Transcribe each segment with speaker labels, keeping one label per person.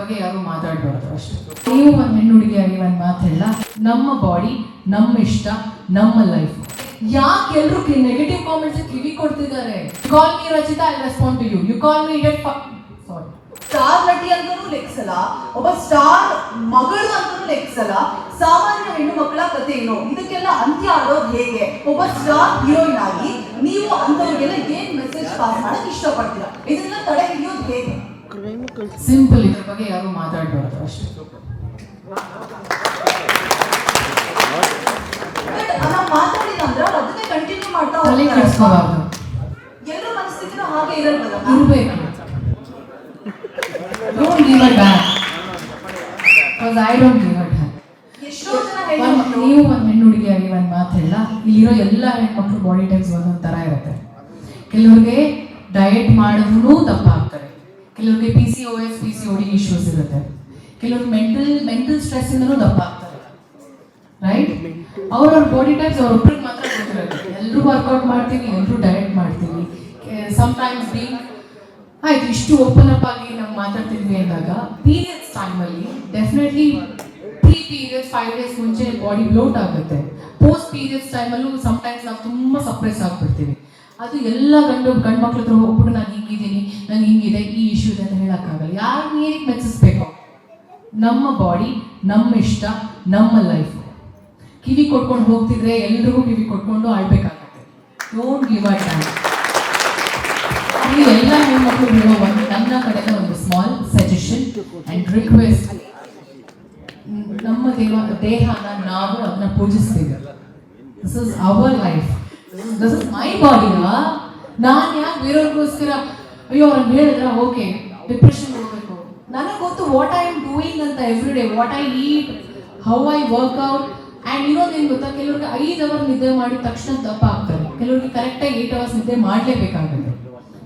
Speaker 1: ಬಗ್ಗೆ ಯಾರು ಮಾತಾಡಬಾರ್ದು ಅಷ್ಟೇ. ನೀವು ಒಂದು ಹೆಣ್ಣು ಹುಡುಗಿಯಾಗಿ ಒಂದು ಮಾತೆಲ್ಲ, ನಮ್ಮ ಬಾಡಿ ನಮ್ಮ ಇಷ್ಟ, ನಮ್ಮ ಲೈಫ್ ಯಾಕೆ ಎಲ್ಲರೂ ನೆಗೆಟಿವ್ ಕಾಮೆಂಟ್ಸ್ ಕಿವಿ ಕೊಡ್ತಿದ್ದಾರೆ? Call me Rachita I respond to you you call me that sorry
Speaker 2: star ನಟಿ ಅಂತಲೂ ಲೆಕ್ಸಲ್ಲ, ಒಬ್ಬ ಸ್ಟಾರ್ ಮಗಳು ಅಂತಲೂ ಲೆಕ್ಸಲ್ಲ, ಸಾಮಾನ್ಯ ಹೆಣ್ಣು ಮಕ್ಕಳ ಕಥೆ ಏನು? ಇದಕ್ಕೆಲ್ಲ ಅಂತ್ಯ ಆಡೋದು ಹೇಗೆ? ಒಬ್ಬ ಸ್ಟಾರ್ ಹೀರೋಯಿನ್ ಆಗಿ, ನೀವು ಅಂತವ್ರಿಗೆಲ್ಲ ಏನ್ ಮೆಸೇಜ್ ಪಾಸ್ ಮಾಡಕ್ ಇಷ್ಟಪಡ್ತೀರಾ? ಇದನ್ನ ತಡೆ ಹಿಡಿಯೋದು ಹೇಗೆ?
Speaker 1: ಸಿಂಪಲ್ ಇದ್ರ ಬಗ್ಗೆ ಯಾರು ಮಾತಾಡಬಾರ್ದು ಅಷ್ಟೇ. ತಲೆ ಕೆಡಿಸ್ಕೋಬಾರ್ದು.
Speaker 2: ಎಲ್ಲರ ಮನಸ್ಥಿತಿನೂ ಹಾಗೆ ಇರಲ್ವಲ್ಲ?
Speaker 1: ಇರ್ಬೇಕು. Don't give because I don't give ನೀವು ಒಂದು ಹೆಣ್ಣು ಹುಡುಗಿಯಾಗಿ ಒಂದು ಮಾತು ಹೇಳ. ಇಲ್ಲಿರೋ ಎಲ್ಲ ಹೆಣ್ಮಕ್ಳು ಬಾಡಿ ಟೈಪ್ಸ್ ಒಂದೊಂದು ಥರ ಇರುತ್ತೆ. ಕೆಲವ್ರಿಗೆ ಡಯಟ್ ಮಾಡಿದ್ರು ತಪ್ಪಾಗ ಕೆಲವ್ರಿಗೆ P C O S P C O D issues ಇರುತ್ತೆ ಕೆಲವ್ರಿಗೆ ಮೆಂಟಲ್ ಮೆಂಟಲ್ ಸ್ಟ್ರೆಸ್ಸಿಂದನೂ ದಪ್ಪ ಆಗ್ತಾರೆ ರೈಟ್ ಅವ್ರವ್ರ ಬಾಡಿ ಟೈಪ್ಸ್ ಅವ್ರೊಬ್ರಿಗೆ ಮಾತ್ರ ಗೊತ್ತಿರುತ್ತೆ ಎಲ್ಲರೂ ವರ್ಕೌಟ್ ಮಾಡ್ತೀನಿ ಎಲ್ಲರೂ ಡಯಟ್ ಮಾಡ್ತೀವಿ ಸಮ್ಟೈಮ್ಸ್ ಬೀಂಗ್ ಆಯ್ತು ಇಷ್ಟು ಓಪನ್ ಅಪ್ ಆಗಿ ನಾವು ಮಾತಾಡ್ತಿದ್ವಿ ಅಂದಾಗ ಪೀರಿಯಡ್ಸ್ ಟೈಮಲ್ಲಿ definitely pre periods five days ಮುಂಚೆ ಬಾಡಿ ಬ್ಲೋಟ್ ಆಗುತ್ತೆ. ಪೋಸ್ಟ್ ಪೀರಿಯಡ್ಸ್ ಟೈಮಲ್ಲೂ ಸಮ್ಟೈಮ್ಸ್ ನಾವು ತುಂಬ ಸಪ್ರೆಸ್ ಆಗ್ಬಿಡ್ತೀವಿ. ಅದು ಎಲ್ಲ ಗಂಡು ಗಂಡು ಮಕ್ಳ ಹತ್ರ ಹೋಗ್ಬಿಟ್ಟು, ನಾನು ಹಿಂಗಿದ್ದೀನಿ ನಂಗೆ ಹಿಂಗಿದೆ, ಈ ಹೇಳೋಕ್ಕಾಗಲ್ಲ ಯಾರು ನೀರಿಗೆ ಮೆಚ್ಚಿಸ್ಬೇಕು? ನಮ್ಮ ಬಾಡಿ ನಮ್ಮ ಇಷ್ಟ, ನಮ್ಮ ಲೈಫ್ ಕಿವಿ ಕೊಟ್ಕೊಂಡು ಹೋಗ್ತಿದ್ರೆ ಎಲ್ರಿಗೂ ಕಿವಿ ಕೊಟ್ಕೊಂಡು ಆಳ್ಬೇಕಾಗತ್ತೆ ಡೋಂಟ್ ಗಿವ್ ಅ ಟೈಮ್ ಇಲ್ಲಿ ಎಲ್ಲ ಹೆಣ್ಮಕ್ಳು ಒಂದು, ನನ್ನ ಕಡೆಯಿಂದ ಒಂದು ಸ್ಮಾಲ್ ಸಜೆಷನ್ ಅಂಡ್ ರಿಕ್ವೆಸ್ಟ್ ನಮ್ಮ ದೇವ, ದೇಹನ ನಾವು ಅದನ್ನ ಪೂಜಿಸ್ತೀವಿ. This is our life this is my ಬಾಡಿನ ನಾನು ಯಾಕೆ ಬೇರೆಯವ್ರಿಗೋಸ್ಕರ, ಅಯ್ಯೋ ಅವ್ರನ್ನ ಹೇಳಿದ್ರೆ, ಓಕೆ. ಡಿಪ್ರೆಷನ್ ಹೋಗ್ಬೇಕು ನನಗೆ ಗೊತ್ತು ವಾಟ್ ಐ ಆಮ್ ಡೂಯಿಂಗ್ ಅಂತ every day what I eat how I workout and ಇನ್ನೊಂದೇನು ಗೊತ್ತಾ? ಕೆಲವ್ರಿಗೆ ಐದು ಅವರ್ ನಿದ್ದೆ ಮಾಡಿದ ತಕ್ಷಣ ದಪ್ಪ ಆಗ್ತಾರೆ. ಕೆಲವ್ರಿಗೆ ಕರೆಕ್ಟಾಗಿ ಏಟ್ ಅವರ್ಸ್ ನಿದ್ದೆ ಮಾಡಲೇಬೇಕಾಗುತ್ತೆ.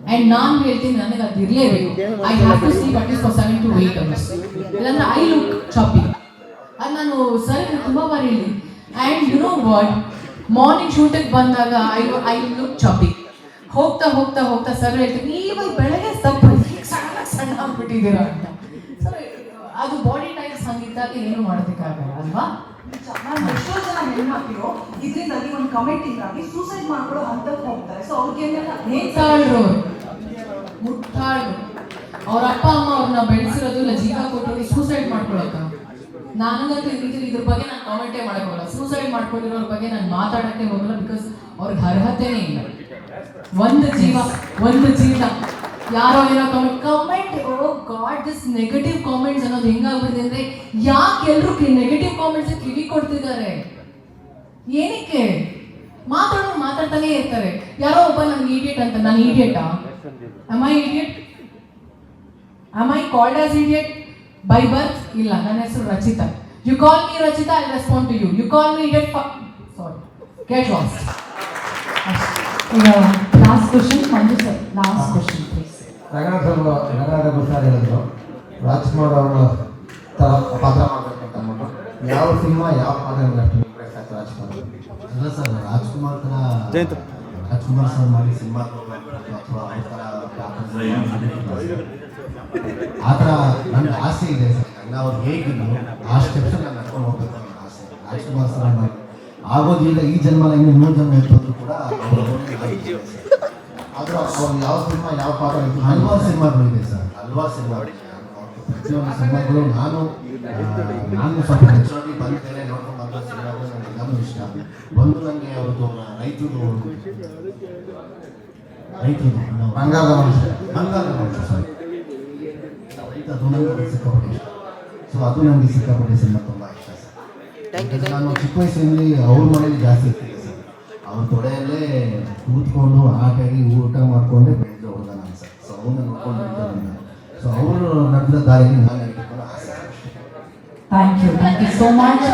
Speaker 1: ಆ್ಯಂಡ್ ನಾನು ಹೇಳ್ತೀನಿ, ನನಗೆ ಅದು ಇರಲೇಬೇಕು. I have to sleep at least for seven to eight hours ಇಲ್ಲಾಂದ್ರೆ ಐ ಲುಕ್ ಚಾಪಿಂಗ್ ಅದು ನಾನು ಸರಿ ತುಂಬ ಬಾರಿ ಹೇಳಿ and you know what morning ಶೂಟಿಗೆ ಬಂದಾಗ ಐ ಐ ಲುಕ್ ಚಾಪಿಂಗ್ ಹೋಗ್ತಾ ಹೋಗ್ತಾ ಹೋಗ್ತಾ ಸರ್ ಹೇಳ್ತೀನಿ ನೀವು ಬೆಳಗ್ಗೆ ಸಣ್ಣ ಸಣ್ಣ ಆಗ್ಬಿಟ್ಟಿದ್ದೀರಾ ಅಂತ. ಸೊ ಅದು ಬಾಡಿ ಟೈಪ್ ಸಂಗೀತ ಏನು ಮಾಡೋದಕ್ಕಾಗಲ್ಲ ಅಲ್ವಾ?
Speaker 2: ನಾನು ಎಷ್ಟೋ ಜನ ಹೆಣ್ಮಕ್ಳು ಇದರಿಂದಾಗಿ ಒಂದು ಕಮೆಂಟ್ ಆಗಿ ಸೂಸೈಡ್ ಮಾಡ್ಕೊಳ್ಳೋ ಹಂತಕ್ಕೆ ಹೋಗ್ತಾರೆ. ಸೊ ಅವ್ರಿಗೆ
Speaker 1: ನೇತಾಳ್ರು ಮುಟ್ಟಾಳ್ರು ಅವ್ರ ಅಪ್ಪ ಅಮ್ಮ ಅವ್ರನ್ನ ಬೆಳೆಸಿರೋದು ಇಲ್ಲ ಜೀವ ಕೊಟ್ಟೋಗಿ ಸೂಸೈಡ್ ಮಾಡ್ಕೊಳಕ ನನಗಂತೂ ಇದ್ರ ಇದ್ರ ಬಗ್ಗೆ ನಾನು ಕಾಮೆಂಟೇ ಮಾಡಕ್ ಹೋಗಲ್ಲ. ಸೂಸೈಡ್ ಮಾಡ್ಕೊಂಡಿರೋರ ಬಗ್ಗೆ ನಾನು ಮಾತಾಡಕ್ಕೆ ಹೋಗಲ್ಲ ಬಿಕಾಸ್ ಅವ್ರಿಗೆ ಅರ್ಹತೆನೇ ಇಲ್ಲ. ಒಂದು ಜೀವ ಒಂದು ಜೀವ ಯಾರೋ ಏನೋ comment god this negative comments ಅನ್ನೋದು ಹೆಂಗಾಗ್ಬಿಟ್ಟಿದೆ ಅಂದ್ರೆ ಯಾಕೆ ಎಲ್ಲರೂ ನೆಗೆಟಿವ್ ಕಾಮೆಂಟ್ಸ್ ಕಿವಿ ಕೊಡ್ತಿದ್ದಾರೆ ಏನಕ್ಕೆ? ಮಾತಾಡೋರು ಮಾತಾಡ್ತಾನೆ ಇರ್ತಾರೆ. ಯಾರೋ ಒಬ್ಬ ನನ್ಗೆ ಇಡಿಯಟ್ ಅಂತ, ನಾನು ಇಡಿಯಟಾ am I idiot am I called as idiot by birth ಇಲ್ಲ, ನನ್ನ ಹೆಸರು Rachita. You call me Rachita I respond to you you call me idiot sorry get lost
Speaker 3: ಈಗ last question Manju sir last question
Speaker 4: Ranganath ಅವರು ರಂಗನಾಥ ಗುರುಸಾರ್ ಹೇಳಿದ್ರು ರಾಜ್ಕುಮಾರ್ ಅವರ ತರ ಪಾತ್ರ ಮಾಡ್ಬೇಕಂತ ಅಂದ್ಬಿಟ್ಟು ಯಾವ ಸಿನಿಮಾ ಯಾವ ಪಾತ್ರ ಅಷ್ಟು ಇಂಪ್ರೆಸ್ ಆಯ್ತು ರಾಜ್ಕುಮಾರ್
Speaker 5: ಅಲ್ಲ ಸರ್ ರಾಜ್ಕುಮಾರ್ ತರ ರಾಜ್ಕುಮಾರ್ ಸರ್ ಮಾಡಿ ಸಿನಿಮಾ ಅಥವಾ ಥರ ಆ ಥರ ನನ್ನ ಆಸೆ ಇದೆ ಸರ್. ನಾವು ಹೇಗಿದ್ರು ಆ ಸ್ಟೆಪ್ಸ್ ನಾನು ನಡ್ಕೊಂಡು ಹೋಗ್ಬೇಕು ಅನ್ನೋ ಆಸೆ. ರಾಜ್ಕುಮಾರ್ ಸರ್ ಮಾಡಿ ಆಗೋದಿಲ್ಲ ಈ ಜನ್ಮ ಇನ್ನು ಮೂರು ಜನ್ಮ ಇರ್ತದ್ದು ಕೂಡ ಆದರೂ ಅವ್ರು ಯಾವ ಸಿನಿಮಾ ಯಾವ ಪಾತ್ರ ಹಲವಾರು ಸಿನಿಮಾಗಳಿದೆ ಸರ್. ಹಲವಾರು ಸಿನಿಮಾ. ಪ್ರತಿಯೊಂದು ಸಿನಿಮಾಗಳು ನಾನು ನಾನು ಸ್ವಲ್ಪ ಹೆಚ್ಚಾಗಿ ಬಂದಿದ್ದೇನೆ ನೋಡ್ಕೊಂಡು ಬಂದ ಸಿನಿಮಾಗಳು ನನಗೆ ಎಲ್ಲವೂ ಇಷ್ಟ. ಒಂದು ನನಗೆ ಅವ್ರದ್ದು ರೈತರು ರೈತರು
Speaker 4: ಬಂಗಾರದ ಮನುಷ್ಯ.
Speaker 5: ಬಂಗಾರದ ಮನುಷ್ಯ ಸರ್. ಅದು ನನಗೆ ಸಿಕ್ಕಾಪಟ್ಟೆ ಇಷ್ಟ. ಸೊ ಅದು ನನಗೆ ಸಿಕ್ಕಾಪಟ್ಟೆ ಸಿನಿಮಾ ತುಂಬ ಇಷ್ಟ ಸರ್. ನಾನು ಚಿಕ್ಕ ವಯಸ್ಸಿನಲ್ಲಿ ಅವ್ರ ಮನೇಲಿ ಜಾಸ್ತಿ ಸರ್ ಅವ್ರ ತೊಡೆಯಲ್ಲೇ ಕೂತ್ಕೊಂಡು ಹಾಕಾಗಿ ಊಟ ಮಾಡ್ಕೊಂಡೆ ಬೆಳೆದ ಹೋದ ನಾನು ಸರ್. ಸೊ ಅವನ್ನ ನೋಡ್ಕೊಂಡು ಸೊ ಅವರು ನಡೆದ ದಾರಿಗೆ ನಾನು
Speaker 3: thank you thank you so much